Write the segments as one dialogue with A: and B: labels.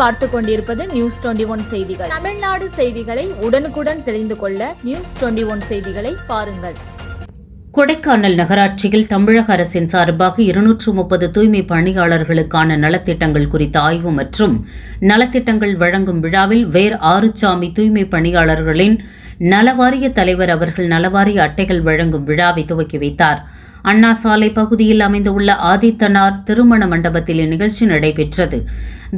A: பார்த்து கொண்டிருப்பது news twenty one செய்திகள். தமிழ்நாடு செய்திகளை உடனுக்குடன் தெரிந்து கொள்ள நியூஸ் டுவெண்டி ஒன் செய்திகளை பாருங்கள்.
B: கொடைக்கானல் நகராட்சியில் தமிழக அரசின் சார்பாக இருநூற்று முப்பது தூய்மை பணியாளர்களுக்கான நலத்திட்டங்கள் குறித்த ஆய்வு மற்றும் நலத்திட்டங்கள் வழங்கும் விழாவில் வேர் ஆறுசாமி தூய்மை பணியாளர்களின் நலவாரிய தலைவர் அவர்கள் நலவாரிய அட்டைகள் வழங்கும் விழாவை துவக்கி வைத்தார். அண்ணா சாலை பகுதியில் அமைந்துள்ள ஆதித்தனார் திருமண மண்டபத்தில் இந்நிகழ்ச்சி நடைபெற்றது.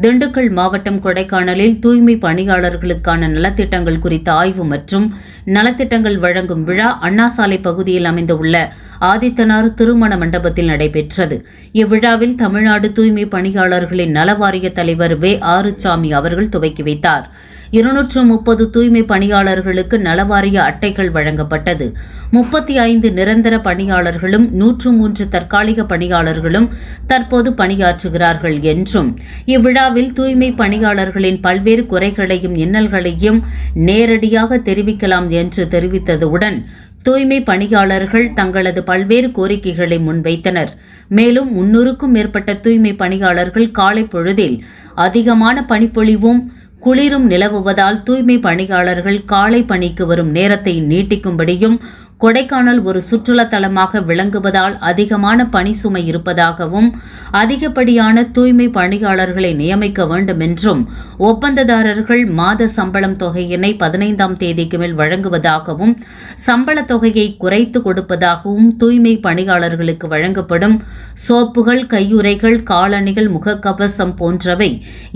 B: திண்டுக்கல் மாவட்டம் கொடைக்கானலில் தூய்மை பணியாளர்களுக்கான நலத்திட்டங்கள் குறித்த ஆய்வு மற்றும் நலத்திட்டங்கள் வழங்கும் விழா அண்ணா சாலை பகுதியில் அமைந்துள்ள ஆதித்தனார் திருமண மண்டபத்தில் நடைபெற்றது. இவ்விழாவில் தமிழ்நாடு தூய்மை பணியாளர்களின் நலவாரிய தலைவர் வே. ஆறுசாமி அவர்கள் துவக்கி வைத்தார். இருநூற்று முப்பது தூய்மை பணியாளர்களுக்கு நலவாரிய அட்டைகள் வழங்கப்பட்டது. முப்பத்தி ஐந்து நிரந்தர பணியாளர்களும் நூற்று மூன்று தற்காலிக பணியாளர்களும் தற்போது பணியாற்றுகிறார்கள் என்றும் இவ்விழாவில் தூய்மை பணியாளர்களின் பல்வேறு குறைகளையும் இன்னல்களையும் நேரடியாக தெரிவிக்கலாம் என்று தெரிவித்ததுடன் தூய்மை பணியாளர்கள் தங்களது பல்வேறு கோரிக்கைகளை முன்வைத்தனர். மேலும் முன்னூறுக்கும் மேற்பட்ட தூய்மை பணியாளர்கள் காலை பொழுதில் அதிகமான பணிப்பொழிவும் குளிரும் நிலவுவதால் தூய்மை பணியாளர்கள் காலை பணிக்கு வரும் நேரத்தை நீட்டிக்கும்படியும் கொடைக்கானல் ஒரு சுற்றுலா தலமாக விளங்குவதால் அதிகமான பணி சுமை இருப்பதாகவும் அதிகப்படியான தூய்மை பணியாளர்களை நியமிக்க வேண்டும் என்றும் ஒப்பந்ததாரர்கள் மாத சம்பளம் தொகையினை பதினைந்தாம் தேதிக்கு மேல் வழங்குவதாகவும் சம்பள தொகையை குறைத்து கொடுப்பதாகவும் தூய்மை பணியாளர்களுக்கு வழங்கப்படும் சோப்புகள் கையுறைகள் காலணிகள் முகக்கவசம் போன்றவை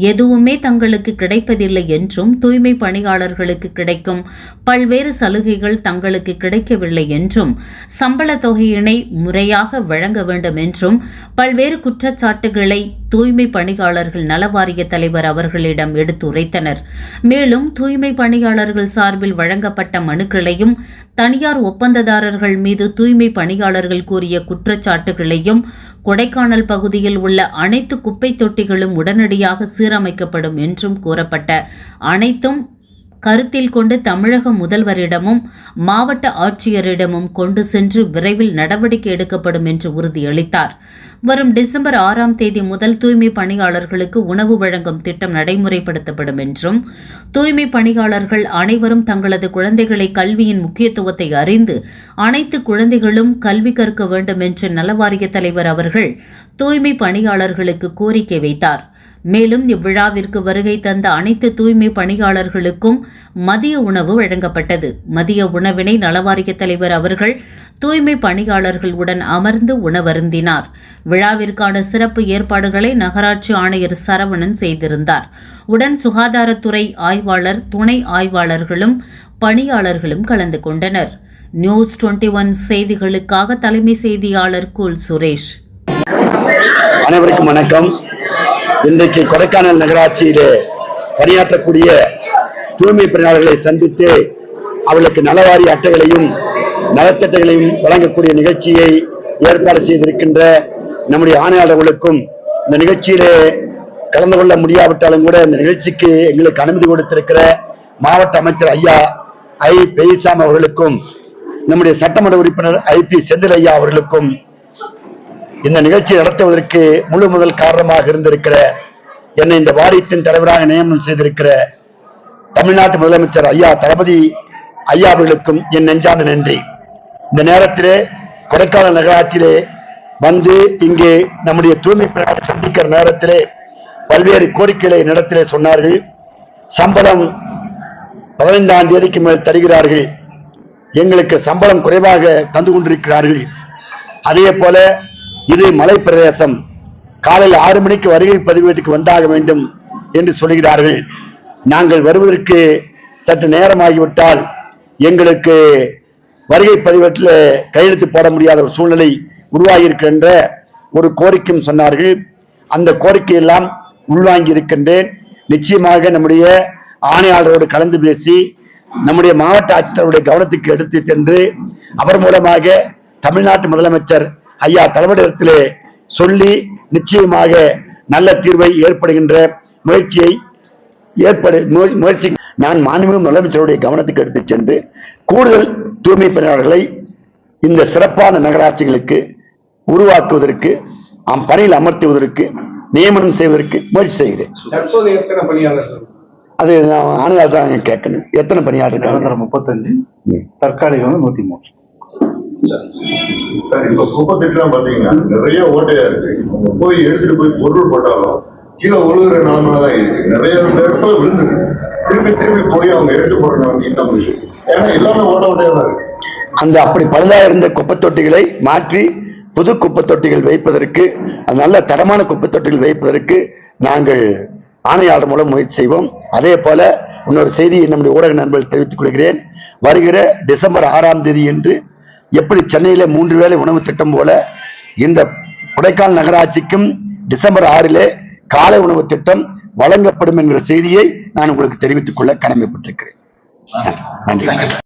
B: எதுவுமே தங்களுக்கு கிடைப்பதில்லை என்றும் தூய்மை பணியாளர்களுக்கு கிடைக்கும் பல்வேறு சலுகைகள் தங்களுக்கு கிடைக்கவில்லை என்றும் சம்பள தொகையினை முறையாக வழங்க வேண்டும் என்றும் பல்வேறு குற்றச்சாட்டுகளை தூய்மை பணியாளர்கள் நலவாரிய தலைவர் அவர்களிடம் எடுத்துரைத்தனர். மேலும் தூய்மை பணியாளர்கள் சார்பில் வழங்கப்பட்ட மனுக்களையும் தனியார் ஒப்பந்ததாரர்கள் மீது தூய்மை பணியாளர்கள் கூறிய குற்றச்சாட்டுகளையும் கொடைக்கானல் பகுதியில் உள்ள அனைத்து குப்பை தொட்டிகளும் உடனடியாக சீரமைக்கப்படும் என்றும் கூறப்பட்ட அனைத்தும் கருத்தில் கொண்டு தமிழக முதல்வரிடமும் மாவட்ட ஆட்சியரிடமும் கொண்டு சென்று விரைவில் நடவடிக்கை எடுக்கப்படும் என்று உறுதியளித்தார். வரும் டிசம்பர் ஆறாம் தேதி முதல் தூய்மை பணியாளர்களுக்கு உணவு வழங்கும் திட்டம் நடைமுறைப்படுத்தப்படும் என்றும் தூய்மை பணியாளர்கள் அனைவரும் தங்களது குழந்தைகளை கல்வியின் முக்கியத்துவத்தை அறிந்து அனைத்து குழந்தைகளும் கல்வி கற்க வேண்டும் என்று நலவாரிய தலைவர் அவர்கள் தூய்மை பணியாளர்களுக்கு கோரிக்கை வைத்தார். மேலும் இவ்விழாவிற்கு வருகை தந்த அனைத்து தூய்மை பணியாளர்களுக்கும் மதிய உணவு வழங்கப்பட்டது. மதிய உணவினை நலவாரிய தலைவர் அவர்கள் தூய்மை பணியாளர்களுடன் அமர்ந்து உணவருந்தினார். விழாவிற்கான சிறப்பு ஏற்பாடுகளை நகராட்சி ஆணையர் சரவணன் செய்திருந்தார். உடன் சுகாதாரத்துறை ஆய்வாளர் துணை ஆய்வாளர்களும் பணியாளர்களும் கலந்து கொண்டனர். நியூஸ் டுவெண்ட்டி ஒன் செய்திகளுக்காக தலைமை செய்தியாளர் குல் சுரேஷ்.
C: அனைவருக்கும் வணக்கம். இன்றைக்கு கொடைக்கானல் நகராட்சியிலே பணியாற்றக்கூடிய தூய்மை பணியாளர்களை சந்தித்து அவர்களுக்கு நலவாரி அட்டைகளையும் நலத்திட்டங்களையும் வழங்கக்கூடிய நிகழ்ச்சியை ஏற்பாடு செய்திருக்கின்ற நம்முடைய ஆணையாளர்களுக்கும் இந்த நிகழ்ச்சியிலே கலந்து கொள்ள முடியாவிட்டாலும் கூட இந்த நிகழ்ச்சிக்கு எங்களுக்கு அனுமதி கொடுத்திருக்கிற மாவட்ட அமைச்சர் ஐயா ஐ பெய்சாம் அவர்களுக்கும் நம்முடைய சட்டமன்ற உறுப்பினர் ஐ பி செந்தில் ஐயா அவர்களுக்கும் இந்த நிகழ்ச்சி நடத்துவதற்கு முழு முதல் காரணமாக இருந்திருக்கிற என்னை இந்த வாரியத்தின் தலைவராக நியமனம் செய்திருக்கிற தமிழ்நாட்டு முதலமைச்சர் ஐயா தளபதி ஐயா அவர்களுக்கும் என் நெஞ்சார்ந்த நன்றி. இந்த நேரத்திலே கொடைக்கானல் நகராட்சியிலே வந்து இங்கே நம்முடைய தூய்மை பணியாளரை சந்திக்கிற நேரத்திலே பல்வேறு கோரிக்கைகளை நடத்திலே சொன்னார்கள். சம்பளம் பதினைந்தாம் தேதிக்கு மேல் தருகிறார்கள். எங்களுக்கு சம்பளம் குறைவாக தந்து கொண்டிருக்கிறார்கள். அதே போல இது மலை பிரதேசம் காலையில் ஆறு மணிக்கு வருகை பதிவேட்டுக்கு வந்தாக வேண்டும் என்று சொல்கிறார்கள். நாங்கள் வருவதற்கு சற்று நேரமாகிவிட்டால் எங்களுக்கு வருகை பதிவேட்டில் கையெழுத்து போட முடியாத ஒரு சூழ்நிலை உருவாகியிருக்கின்ற ஒரு கோரிக்கையும் சொன்னார்கள். அந்த கோரிக்கையெல்லாம் உள்வாங்கி இருக்கின்றேன். நிச்சயமாக நம்முடைய ஆணையாளரோடு கலந்து பேசி நம்முடைய மாவட்ட ஆட்சித்தலைவருடைய கவனத்துக்கு எடுத்து சென்று அவர் மூலமாக தமிழ்நாட்டு முதலமைச்சர் ஐயா தலைவரிடத்திலே சொல்லி நிச்சயமாக நல்ல தீர்வை ஏற்படுகின்ற முயற்சியை ஏற்படு முய- முயற்சி. நான் மாண்புமிகு முதலமைச்சருடைய கவனத்துக்கு எடுத்துச் சென்று கூடுதல் தூய்மை பணியாளர்களை இந்த சிறப்பான நகராட்சிகளுக்கு உருவாக்குவதற்கு அம் பணியில் அமர்த்துவதற்கு நியமனம் செய்வதற்கு முயற்சி செய்கிறேன். அது நான் ஆணையாளர் தான் கேட்கணும். எத்தனை பணியாளர் இருக்காங்க
D: முப்பத்தஞ்சு தற்காலிகம் நூத்தி மூணு
E: சார் இப்ப குப்பத்திட்டுலாம் பாத்தீங்கன்னா நிறைய ஓட்டையா இருக்கு. போய் எடுத்துட்டு போய் பொருள் போட்டாலும் கீழே ஒழுகுற நிலைமை தான் இருக்கு. நிறைய இடத்துல விழுந்து திருப்பி திருப்பி போய் அவங்க எடுத்து போடுறாங்க இந்த விஷயம் ஏன்னா எல்லாமே ஓட்ட ஓட்டையா தான் இருக்கு.
C: அந்த அப்படி பழுதாக இருந்த குப்பைத் தொட்டிகளை மாற்றி புது குப்பைத் தொட்டிகள் வைப்பதற்கு நல்ல தரமான குப்பை தொட்டிகள் வைப்பதற்கு நாங்கள் ஆணையாளர் மூலம் முயற்சி செய்வோம். அதே போல இன்னொரு செய்தியை நம்முடைய ஊடக நண்பர்கள் தெரிவித்துக் கொள்கிறேன். வருகிற டிசம்பர் ஆறாம் தேதி என்று எப்படி சென்னையில மூன்று வேளை உணவு திட்டம் போல இந்த கொடைக்கானல் நகராட்சிக்கும் டிசம்பர் ஆறிலே காலை உணவு திட்டம் வழங்கப்படும் என்கிற செய்தியை நான் உங்களுக்கு தெரிவித்துக் கொள்ள கடமைப்பட்டிருக்கிறேன். நன்றி.